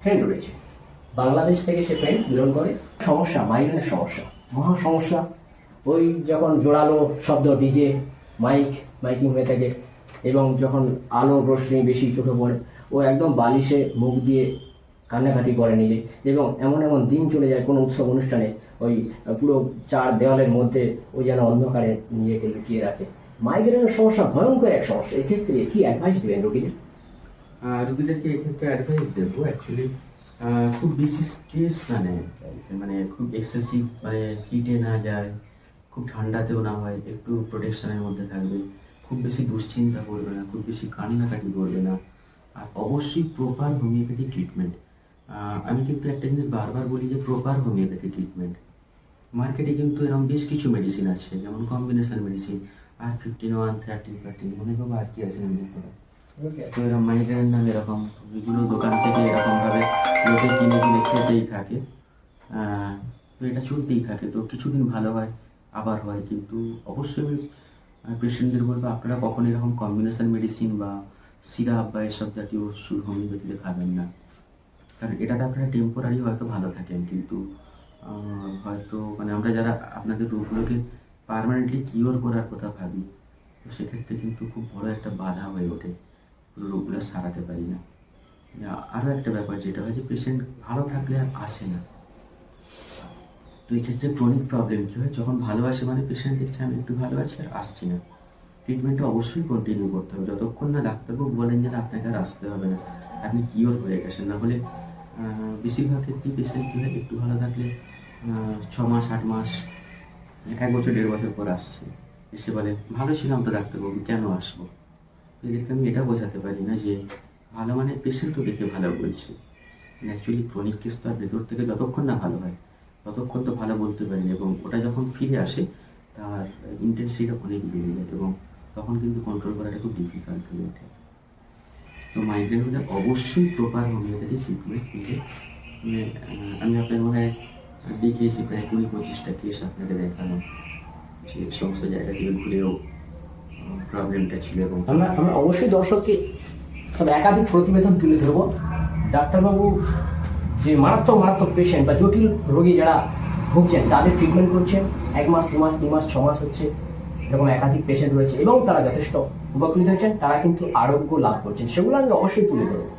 Friend রয়েছে। বাংলাদেশ থেকে সে friend বিলন করে। সমস্যা মাইগ্রেনের সমস্যা। মহা সমস্যা। ওই যখন জোরালো শব্দ ডিজে মাইক মাইকিং হয়ে থাকে এবং যখন আলো রশ্মি বেশি চোখে পড়ে ও একদম বালিশে মুখ দিয়ে কান্নাকাটি করে নিজে এবং এমন এমন দিন চলে যায় কোনো উৎসব অনুষ্ঠানে ওই পুরো চার দেওয়ালের মধ্যে ও যেন অন্ধকারে নিজেকে লুকিয়ে রাখে। মাইগ্রেনের সমস্যা ভয়ঙ্কর এক সমস্যা। এক্ষেত্রে কি অ্যাডভাইস দেবেন রোগীদের? রোগীদেরকে এক্ষেত্রে অ্যাডভাইস দেবো অ্যাকচুয়ালি খুব বেশি স্ট্রেস না নেয়। মানে খুব এক্সেসিভ মানে হিটে না যায়, খুব ঠান্ডাতেও না হয়, একটু প্রোটেকশনের মধ্যে থাকবে। খুব বেশি দুশ্চিন্তা করবে না, খুব বেশি কান্নাকাটি করবে না। আর অবশ্যই প্রপার হোমিওপ্যাথি ট্রিটমেন্ট আমি কিন্তু একটা জিনিস বারবার বলি যে প্রপার হোমিওপ্যাথি ট্রিটমেন্ট মার্কেটে কিন্তু এরকম বেশ কিছু মেডিসিন আছে, যেমন কম্বিনেশন মেডিসিন আর ফিফটিন ওয়ান থার্টিন থার্টিন করব আর কি আছে আমি তো এরকম মাইগ্রেন নামে এরকম বিভিন্ন দোকান থেকে এরকম ভাবে লোকে কিনে কিনে খেতেই থাকে। তো এটা চলতেই থাকে। তো কিছুদিন ভালো হয়, আবার হয়। কিন্তু অবশ্যই আমি পেশেন্টদের বলব, আপনারা কখনো এরকম কম্বিনেশন মেডিসিন বা সিরাপ বা এসব জাতীয় ওষুধ হোমিওপ্যাথিতে খাবেন না। কারণ এটাতে আপনারা টেম্পোরারি হয়তো ভালো থাকেন, কিন্তু হয়তো মানে আমরা যারা আপনাদের রোগগুলোকে পার্মানেন্টলি কিওর করার কথা ভাবি, তো সেক্ষেত্রে কিন্তু খুব বড় একটা বাধা হয়ে ওঠে। রোগগুলো সারাতে পারি না। আরও একটা ব্যাপার যেটা হয় যে পেশেন্ট ভালো থাকলে আর আসে না। তো এই ক্ষেত্রে ক্রনিক প্রবলেম কী হয়? যখন ভালো আসে মানে পেশেন্ট দেখছে, আমি একটু ভালো আছি আর আসছি না। ট্রিটমেন্টটা অবশ্যই কন্টিনিউ করতে হবে। যতক্ষণ না ডাক্তারবাবু বলেন যে আপনাকে আর আসতে হবে না। আপনি কিওর হয়ে গেছেন। না হলে বেশিরভাগ ক্ষেত্রেই পেশেন্ট কী হয়? একটু ভালো থাকলে ছ মাস, আট মাস, এক বছর, দেড় বছর পর আসছে। এসে বলে, ভালো ছিলাম তো ডাক্তারবাবু, কেন আসব? এদেরকে আমি এটা বোঝাতে পারি না যে ভালো মানে পেশেন্ট তো দেখে ভালো বলছে। অ্যাকচুয়ালি ক্রনিক কেস তো আর ভেতর থেকে যতক্ষণ না ভালো হয় ততক্ষণ তো ভালো বলতে পারি এবং ওটা যখন ফিরে আসে তার ইন্টেন্সিটিটা অনেক বেড়ে যায় এবং তখন কিন্তু কন্ট্রোল করাটা খুব ডিফিকাল্ট হয়ে ওঠে। তো মাইগ্রেন হলে অবশ্যই প্রপার হোমিওপ্যাথি ট্রিটমেন্ট নিলে মানে, আমি আপনার মনে হয় দেখিয়েছি প্রায় কুড়ি পঁচিশটা কেস আপনাকে দেখানো যে সমস্ত জায়গা থেকে ঘুরেও প্রবলেমটা ছিল এবং আমরা আমরা অবশ্যই দর্শককে তবে একাধিক প্রতিবেদন তুলে ধরবো। ডাক্তারবাবু যে মারাত্মক মারাত্মক পেশেন্ট বা জটিল রোগী যারা ভুগছেন, তাদের ট্রিটমেন্ট করছেন। এক মাস, দু মাস, তিন মাস, ছ মাস হচ্ছে এরকম একাধিক পেশেন্ট রয়েছে এবং তারা যথেষ্ট উপকৃত হয়েছেন। তারা কিন্তু আরোগ্য লাভ করছেন। সেগুলো আমি অবশ্যই তুলে ধরবো।